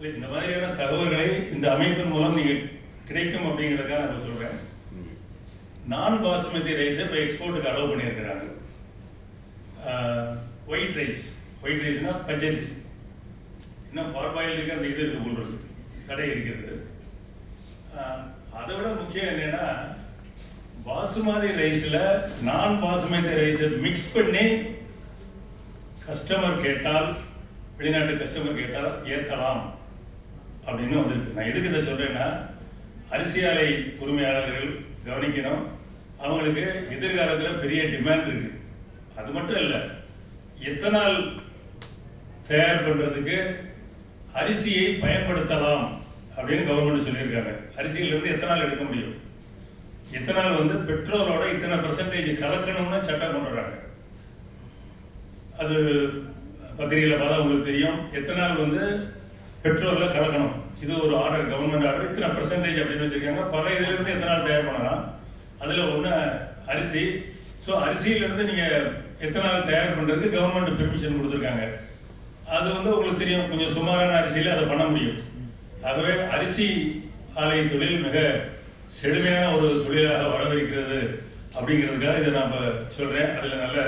இல்லை, இந்த மாதிரியான தகவல்களை இந்த அமைப்பின் மூலம் நீங்கள் கிடைக்கும் அப்படிங்கிறதுக்காக நான் சொல்கிறேன் நான் பாசுமதி ரைஸை இப்போ எக்ஸ்போர்ட்டுக்கு அலோவ் பண்ணியிருக்கிறாங்க. ஒயிட் ரைஸ் ஒயிட் ரைஸ்னால் பச்சரிசி இன்னும் பார்பாயிலுக்கு அந்த இது இருக்குது போல் கடை இருக்கிறது. அதை விட முக்கியம் என்னென்னா பாசுமதி ரைஸில் நான் பாசுமதி ரைஸை மிக்ஸ் பண்ணி கஸ்டமர் கேட்டால் வெளிநாட்டு கஸ்டமர் கேட்டால் ஏற்றலாம். அப்படின்னு வந்திருக்கு. நான் எதுக்கு இதை சொல்றேன்னா அரிசி ஆலை உரிமையாளர்கள் கவனிக்கணும். அவங்களுக்கு எதிர்காலத்தில் பெரிய டிமாண்ட் இருக்கு. அது மட்டும் இல்லை எத்தனால் தயார் பண்ணுறதுக்கு அரிசியை பயன்படுத்தலாம் அப்படின்னு கவர்மெண்ட் சொல்லியிருக்காங்க. அரிசியிலிருந்து எத்தனால் எடுக்க முடியும்? எத்தனால் வந்து பெட்ரோலோட இத்தனை பெர்சன்டேஜ் கலக்கணும்னு சட்டம் கொண்டு வராங்க. அது பத்திரிகையில் பார்த்தா உங்களுக்கு தெரியும். எத்தனால் வந்து பெட்ரோலில் கலக்கணும். இது ஒரு ஆர்டர் கவர்மெண்ட் ஆர்டர் இத்தனை பர்சன்டேஜ் அப்படின்னு வச்சிருக்காங்க. பல இதுலேருந்து எத்தனை நாள் தயார் பண்ணலாம்? அதில் ஒன்று அரிசி. ஸோ அரிசியிலேருந்து நீங்கள் எத்தனை நாள் தயார் பண்ணுறதுக்கு கவர்மெண்ட் பெர்மிஷன் கொடுத்துருக்காங்க. அது வந்து உங்களுக்கு தெரியும். கொஞ்சம் சுமாரான அரிசியில் அதை பண்ண முடியும். ஆகவே அரிசி ஆலை தொழில் மிக செழுமையான ஒரு தொழிலாக வரவிருக்கிறது அப்படிங்கிறதுக்காக இதை நான் இப்போ சொல்கிறேன் அதில் நல்ல